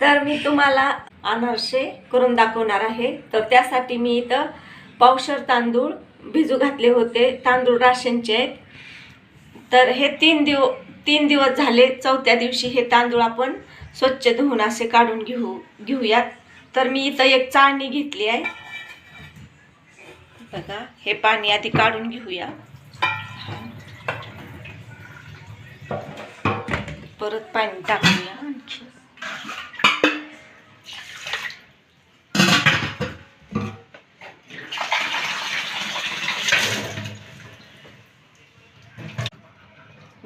तर मी तुम्हाला अनारसे करून दाखवणार आहे. तर त्यासाठी मी इथं पावशर तांदूळ भिजू घातले होते. तांदूळ राशनचे आहेत. तर हे तीन दिव तीन दिवस झाले चौथ्या दिवशी हे तांदूळ आपण स्वच्छ धुवून असे काढून घेऊ घेऊयात. तर मी इथं एक चाळणी घेतली आहे. बघा हे पाणी आधी काढून घेऊया. परत पाणी टाकूया आणखी.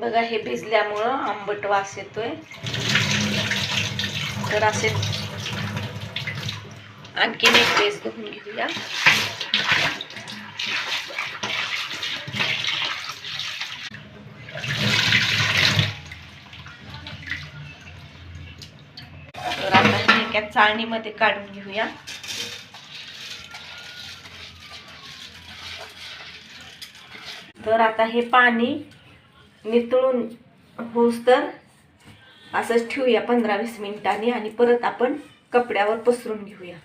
बघा हे भिजल्यामुळं आंबट वास येतोय. तर असे आणखीन एक पेस्ट धुवून घेऊया. तर आता हे एका चाळणीमध्ये काढून घेऊया. तर आता हे पाणी नितळून होऊस तर असंच ठेवूया पंधरा वीस मिनिटांनी आणि परत आपण कपड्यावर पसरून घेऊया.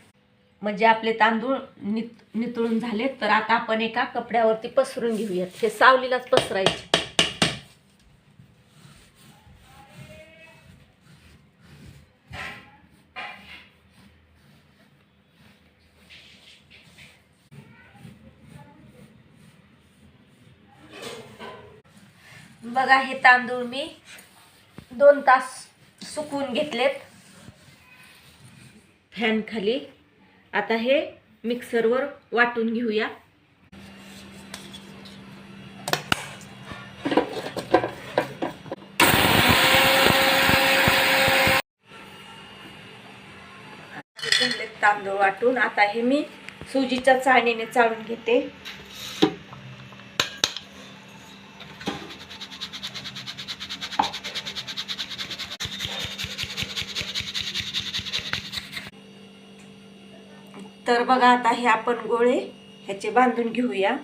म्हणजे आपले तांदूळ नित नितळून झाले तर आता आपण एका कपड्यावरती पसरून घेऊयात. हे सावलीलाच पसरायचे. बघा हे तांदूळ मी दोन तास सुकवून घेतलेत. फॅन खाली. आता हे मिक्सरवर वाटून घेऊया. तांदूळ वाटून. आता हे मी सुजीच्या चाळणीने चाळून घेते. तर बघा आता हे आपण गोळे ह्याचे बांधून घेऊया.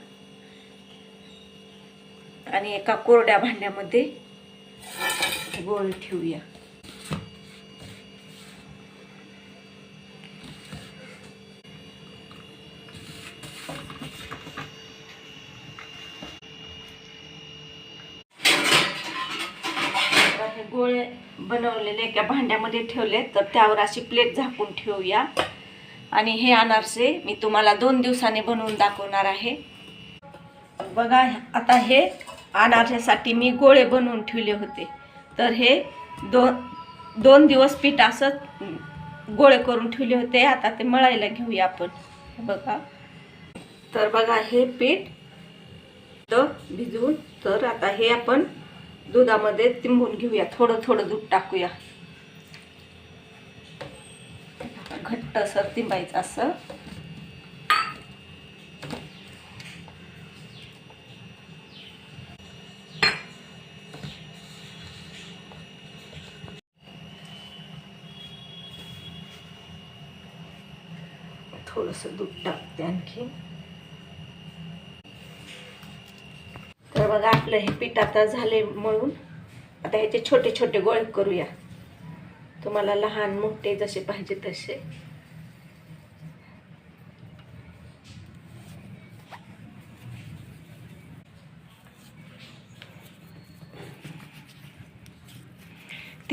आणि एका कोरड्या भांड्यामध्ये गोळे ठेवूया. हे गोळे बनवलेले एका भांड्यामध्ये ठेवले तर त्यावर अशी प्लेट झाकून ठेवूया. आणि हे अनारसे मी तुम्हाला दोन दिवसांनी बनवून दाखवणार आहे. बघा आता हे अनारसेसाठी मी गोळे बनवून ठेवले होते. तर हे दोन दोन दिवस पीठ असं गोळे करून ठेवले होते. आता ते मळायला घेऊया आपण. बघा. तर बघा हे पीठ तर भिजवून तर आता हे आपण दुधामध्ये तिंबून घेऊया. थोडं थोडं दूध टाकूया. घट्ट असं तिंबायचं असं. थोडस दूध टाकते आणखी. तर बघा आपलं हे पीठ आता झाले म्हणून आता ह्याचे छोटे छोटे गोळे करूया. तुम्हाला लहान मोठे जसे पाहिजे तसे.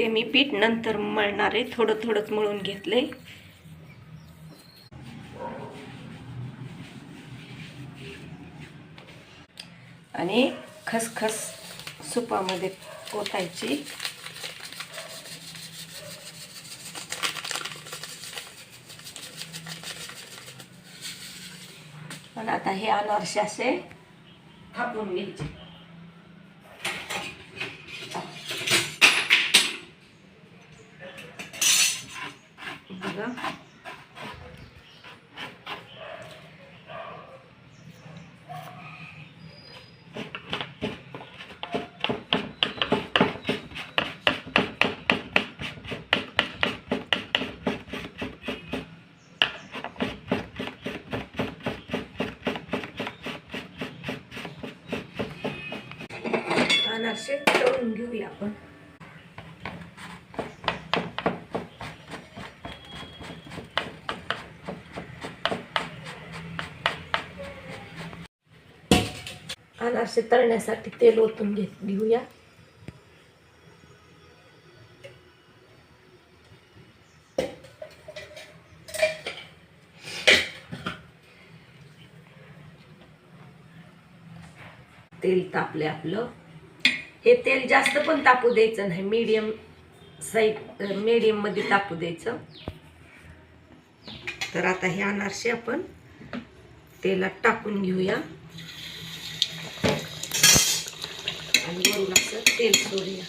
ते मी पीठ नंतर मळणार आहे. थोडं थोडंच मळून घेतले आणि खसखस सुपामध्ये ओतायची. पण आता हे अनारसे असे थापून घ्यायचे. बघा. असे तळून घेऊया आपण. अनारसे तळण्यासाठी तेल ओतून घेत घेऊया. तेल तापले आपलं. हे तेल जास्त पण तापू द्यायचं नाही मीडियम साईड मीडियममध्ये तापू द्यायचं. तर आता हे अनारसे आपण तेलात टाकून घेऊया. आणि वरून असं तेल सोडूया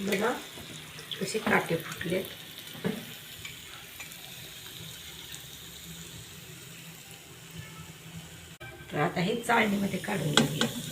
बघा. असे काटे फुटलेत तर आता हे चाळणीमध्ये काढून घेऊया.